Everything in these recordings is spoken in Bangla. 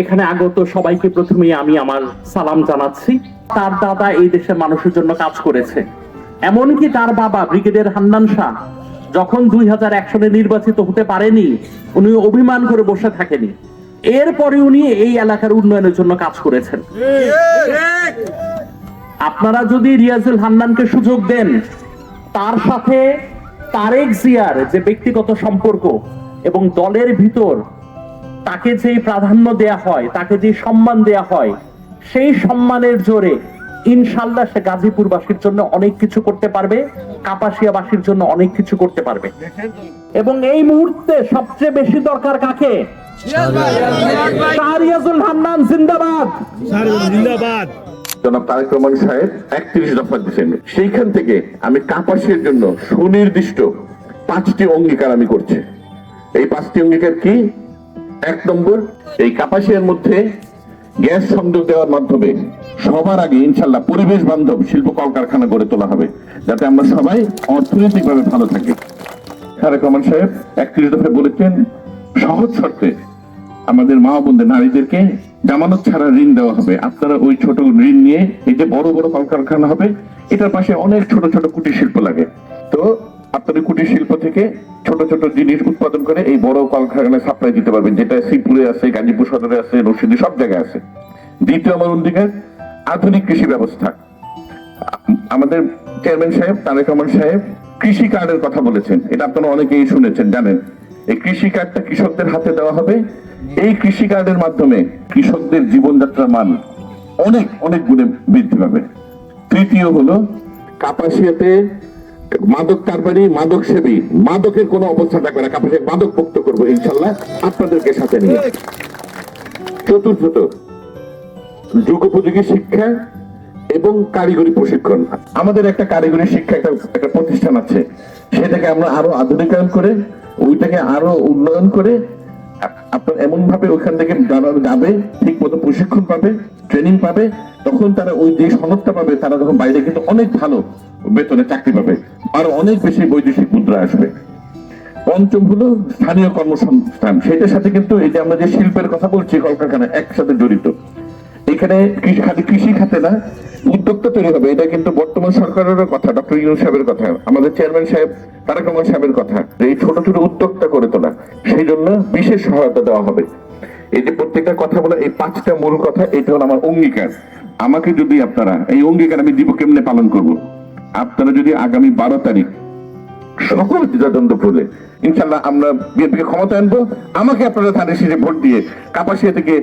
এখানে আগত সবাইকে প্রথমেই আমি আমার সালাম জানাচ্ছি। তার দাদা এই দেশের মানুষের জন্য কাজ করেছে। এমনকি তার বাবা ব্রিগেডিয়ার হান্নান শাহ, যখন দুই হাজার এক সালে নির্বাচিত হতে পারেনি, উনি অভিমান করে বসে থাকেনি। এরপরে উনি এই এলাকার উন্নয়নের জন্য কাজ করেছেন। আপনারা যদি রিয়াজুল হান্নানকে সুযোগ দেন, তার সাথে তারেক জিয়ার যে ব্যক্তিগত সম্পর্ক এবং দলের ভিতর তাকে যে প্রাধান্য দেয়া হয় তাকে যে সম্মান দেয়া হয় সেই সম্মানের জোরে ইনশাল্লাহ সে গাজীপুরবাসীর জন্য অনেক কিছু করতে পারবে কাপাসিয়াবাসীর জন্য অনেক কিছু করতে পারবে। এবং এই মুহূর্তে সবচেয়ে বেশি দরকার কাকে? শাহরিয়াজুল হান্নান জিন্দাবাদ! জিন্দাবাদ। জনাব তারেক রহমান সাহেব একত্রিশ দফা দিচ্ছেন সেইখান থেকে আমি কাপাসের জন্য সুনির্দিষ্ট পাঁচটি অঙ্গীকার আমি করছি। এই পাঁচটি অঙ্গীকার কি? এক নম্বর, এই কাপাসিয়ার মধ্যে গ্যাস সংযোগ দেওয়ার মাধ্যমে সবার আগে ইনশাল্লাহ পরিবেশ বান্ধব শিল্প কলকারখানা গড়ে তোলা হবে, যাতে আমরা সবাই অর্থনৈতিকভাবে ভালো থাকি। তারেক রহমান সাহেব একত্রিশ দফায় বলেছেন, সহজ শর্তে আমাদের মা বোনদের নারীদেরকে জামানত ছাড়া ঋণ দেওয়া হবে। আপনারা ওই ছোট ঋণ নিয়ে এই যে বড় বড় কলকারখানা হবে, এটার পাশে অনেক ছোট ছোট কুটির শিল্প লাগে। তো আপনারা কুটির শিল্প থেকে ছোট ছোট জিনিস উৎপাদন করে এই বড় কলকারখানায় সাপ্লাই দিতে পারবেন, যেটা শ্রীপুরে আছে, গাজীপুর সদরে আছে রশিদি সব জায়গায় আছে। দ্বিতীয় আমার অধিকার আধুনিক কৃষি ব্যবস্থা। আমাদের চেয়ারম্যান সাহেব, তারেক রহমান সাহেব কৃষি কার্ডের কথা বলেছেন। এটা আপনারা অনেকেই শুনেছেন, জানেন। এই কৃষি কার্ডটা কৃষকদের হাতে দেওয়া হবে। এই কৃষি কার্ডের মাধ্যমে কৃষকদের জীবনযাত্রার মান অনেক অনেক গুণে বৃদ্ধি পাবে। তৃতীয় হলো কাপাসিয়াতে মাদক কারবারি, মাদক সেবী, মাদকের কোনো অবস্থা থাকবে না। কাপাসিয়া মাদক মুক্ত করব, ইনশাল্লাহ আপনাদেরকে সাথে নিয়ে। চতুর্থত, যুগোপযোগী শিক্ষা এবং কারিগরি প্রশিক্ষণ। আমাদের একটা কারিগরি শিক্ষা একটা একটা প্রতিষ্ঠান আছে। সেটাকে আমরা আরও আধুনিকায়ন করে, ওইটাকে আরও উন্নয়ন করে, আপনার এমন ভাবে ওইখান থেকে যাবে ঠিক মতো প্রশিক্ষণ পাবে ট্রেনিং পাবে তখন তারা ওই যে সনদটা পাবে, তারা যখন বাইরে, কিন্তু অনেক ভালো বেতনে চাকরি পাবে। আর অনেক বেশি বৈদেশিক মুদ্রা আসবে। পঞ্চম হলো স্থানীয় কর্মসংস্থান। সেটার সাথে কিন্তু এই যে আমরা যে শিল্পের কথা বলছি, কলকারখানা একসাথে জড়িত। এখানে কৃষি কৃষি খাতে না, উদ্যোক্তা তৈরি হবে। এটা কিন্তু বর্তমান সরকারের কথা, ডক্টর ইউনুস সাহেবের কথা। আমাদের চেয়ারম্যান সাহেব তারেক রহমান সাহেবের কথা। এই ছোট ছোট উদ্যোক্তা করে তোলা। সেই জন্য বিশেষ সহায়তা দেওয়া হবে। এই যে প্রত্যেকটা কথা বলে, এই পাঁচটা মূল কথা, এটা হলো আমার অঙ্গীকার। আমাকে যদি আপনারা এই অঙ্গীকার আমি দিব, কেমনে পালন করব? আপনারা যদি আগামী বারো তারিখ সকল দ্বিধাদ্বন্দ্ব ভুলে ইনশাল্লাহ আমরা বিএনপিকে ক্ষমতা আনব। আমাকে আপনারা ধানের শীষে ভোট দিয়ে কাপাসিয়া থেকে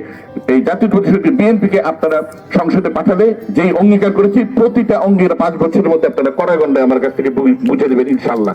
এই জাতীয় প্রতিশোধ বিএনপিকে আপনারা সংসদে পাঠালে, যেই অঙ্গীকার করেছি, প্রতিটা অঙ্গীকার পাঁচ বছরের মধ্যে আপনারা কড়াগন্ডায় আমার কাছ থেকে বুঝে দেবেন ইনশাল্লাহ